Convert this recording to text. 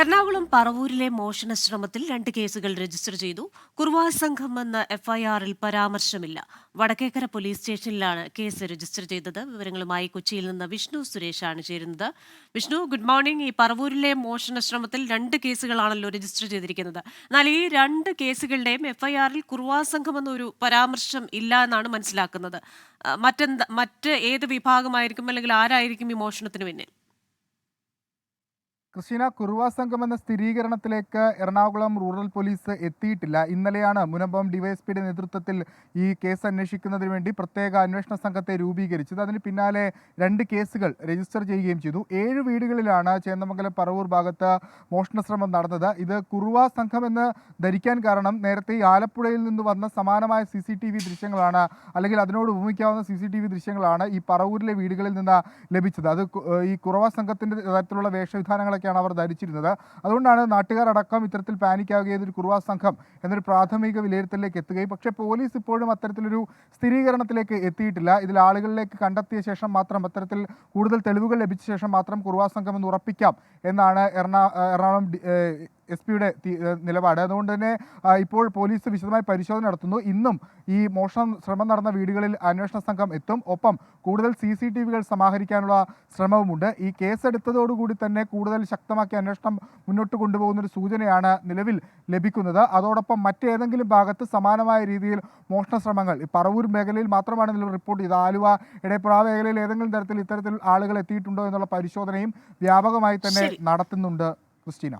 എറണാകുളം പറവൂരിലെ മോഷണ ശ്രമത്തിൽ രണ്ട് കേസുകൾ രജിസ്റ്റർ ചെയ്തു. കുർവാ സംഘം എന്ന എഫ്ഐആറിൽ പരാമർശമില്ല. വടക്കേക്കര പോലീസ് സ്റ്റേഷനിലാണ് കേസ് രജിസ്റ്റർ ചെയ്തത്. വിവരങ്ങളുമായി കൊച്ചിയിൽ നിന്ന് വിഷ്ണു സുരേഷാണ് ചേരുന്നത്. Vishnu good morning. ഈ പറവൂരിലെ മോഷണ ശ്രമത്തിൽ രണ്ട് കേസുകളാണല്ലോ രജിസ്റ്റർ ചെയ്തിരിക്കുന്നത്. എന്നാൽ ഈ രണ്ട് കേസുകളുടെയും എഫ്ഐആറിൽ കുർവാ സംഘം എന്നൊരു പരാമർശം ഇല്ല എന്നാണ് മനസ്സിലാക്കുന്നത്. മറ്റെന്താ മറ്റ് ഏത് വിഭാഗമായിരിക്കും അല്ലെങ്കിൽ ആരായിരിക്കും ഈ മോഷണത്തിന് പിന്നിൽ? ക്രിസ്റ്റീന കുറുവ സംഘം എന്ന സ്ഥിരീകരണത്തിലേക്ക് എറണാകുളം റൂറൽ പോലീസ് എത്തിയിട്ടില്ല. ഇന്നലെയാണ് മുനമ്പം ഡിവൈഎസ്പിയുടെ നേതൃത്വത്തിൽ ഈ കേസ് അന്വേഷിക്കുന്നതിന് വേണ്ടി പ്രത്യേക അന്വേഷണ സംഘത്തെ രൂപീകരിച്ചത്. അതിന് പിന്നാലെ രണ്ട് കേസുകൾ രജിസ്റ്റർ ചെയ്യുകയും ചെയ്തു. ഏഴ് വീടുകളിലാണ് ചേന്ദമംഗലം പറവൂർ ഭാഗത്ത് മോഷണ ശ്രമം നടന്നത്. ഇത് കുറുവ സംഘം എന്ന് ധരിക്കാൻ കാരണം നേരത്തെ ഈ ആലപ്പുഴയിൽ നിന്ന് വന്ന സമാനമായ സി സി ടി വി ദൃശ്യങ്ങളാണ് അല്ലെങ്കിൽ അതിനോട് ഉപമിക്കാവുന്ന സി സി ടി വി ദൃശ്യങ്ങളാണ് ഈ പറവൂരിലെ വീടുകളിൽ നിന്ന് ലഭിച്ചത്. അത് ഈ കുറവ സംഘത്തിന്റെ തരത്തിലുള്ള വേഷവിധാനങ്ങളൊക്കെയാണ് അവർ ധരിച്ചിരുന്നത്. അതുകൊണ്ടാണ് നാട്ടുകാരടക്കം ഇത്തരത്തിൽ പാനിക്കാവുകയും ഒരു കുറുവാ സംഘം എന്നൊരു പ്രാഥമിക വിലയിരുത്തലിലേക്ക് എത്തുകയും പക്ഷേ പോലീസ് ഇപ്പോഴും അത്തരത്തിലൊരു സ്ഥിരീകരണത്തിലേക്ക് എത്തിയിട്ടില്ല. ഇതിൽ ആളുകളിലേക്ക് കണ്ടെത്തിയ ശേഷം മാത്രം അത്തരത്തിൽ കൂടുതൽ തെളിവുകൾ ലഭിച്ച ശേഷം മാത്രം കുറുവാ സംഘം എന്ന് ഉറപ്പിക്കാം എന്നാണ് എറണാ എറണാകുളം എസ് പിയുടെ നിലപാട്. അതുകൊണ്ട് തന്നെ ഇപ്പോൾ പോലീസ് വിശദമായി പരിശോധന നടത്തുന്നു. ഇന്നും ഈ മോഷണം ശ്രമം നടന്ന വീടുകളിൽ അന്വേഷണ സംഘം എത്തും. ഒപ്പം കൂടുതൽ സി സി ടി വികൾ സമാഹരിക്കാനുള്ള ശ്രമവുമുണ്ട്. ഈ കേസെടുത്തതോടുകൂടി തന്നെ കൂടുതൽ ശക്തമാക്കി അന്വേഷണം മുന്നോട്ട് കൊണ്ടുപോകുന്ന ഒരു സൂചനയാണ് നിലവിൽ ലഭിക്കുന്നത്. അതോടൊപ്പം മറ്റേതെങ്കിലും ഭാഗത്ത് സമാനമായ രീതിയിൽ മോഷണ ശ്രമങ്ങൾ. പറവൂർ മേഖലയിൽ മാത്രമാണ് നിലവിൽ റിപ്പോർട്ട് ചെയ്തത്. ആലുവ ഇടയപ്പുറ മേഖലയിൽ ഏതെങ്കിലും തരത്തിൽ ഇത്തരത്തിൽ ആളുകൾ എത്തിയിട്ടുണ്ടോ എന്നുള്ള പരിശോധനയും വ്യാപകമായി തന്നെ നടത്തുന്നുണ്ട് ക്രിസ്റ്റീന.